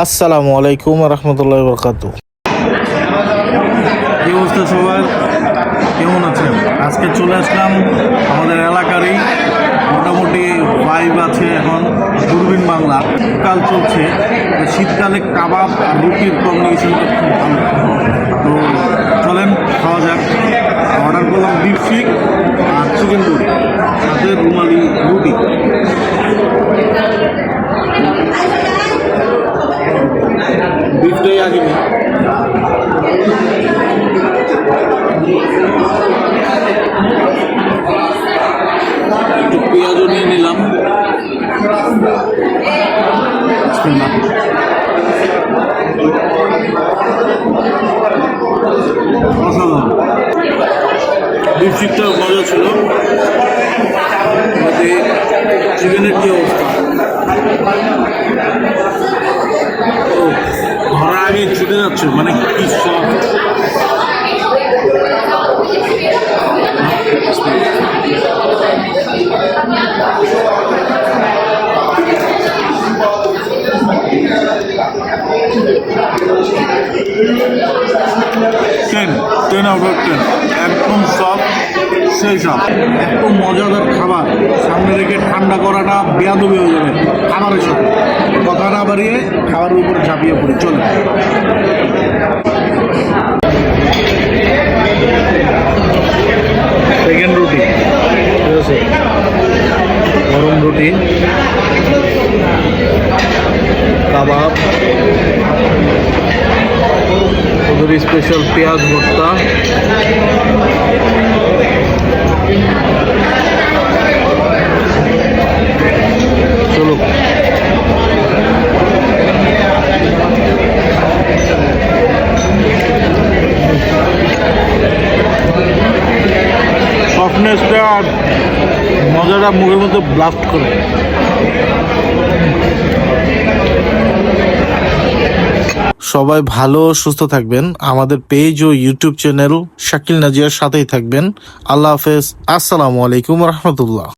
আসসালামু আলাইকুম রহমতুল্লাহ বরকাত অবস্থা সবার? কেমন আছেন? আজকে চলে আসলাম আমাদের এলাকারই মোটামুটি ভাইব আছে এখন, দূরবীন বাংলা। কাল চলছে। শীতকালে কাবাব আর রুটির কম্বিনেশনটা খুব ভালো। বিফটাই একটু পেঁয়াজও নিয়ে নিলাম। অসাধারণ শিকটা মজা ছিল চিকেনের কি অবস্থা ten ten out of ten একদম সব সেই সব। এত মজাদার খাবার। সামনে রেখে ঠান্ডা করাটা বেয়াদবি হয়ে যাবে। খাবারের সাথে কথা না বাড়িয়ে খাবারের উপর ঝাঁপিয়ে পড়ে। চলে সেকেন্ড রুটি। গরম রুটি। কাবাব। ওদের স্পেশাল পেঁয়াজ ভর্তা। মজাটা মুখের মধ্যে ব্লাস্ট করে। সবাই ভালো সুস্থ থাকবেন। আমাদের পেজ ও ইউটিউব চ্যানেল শাকিল নাজিয়ার সাথেই থাকবেন। আল্লাহ হাফেজ। আসসালামু আলাইকুম রহমতুল্লাহ।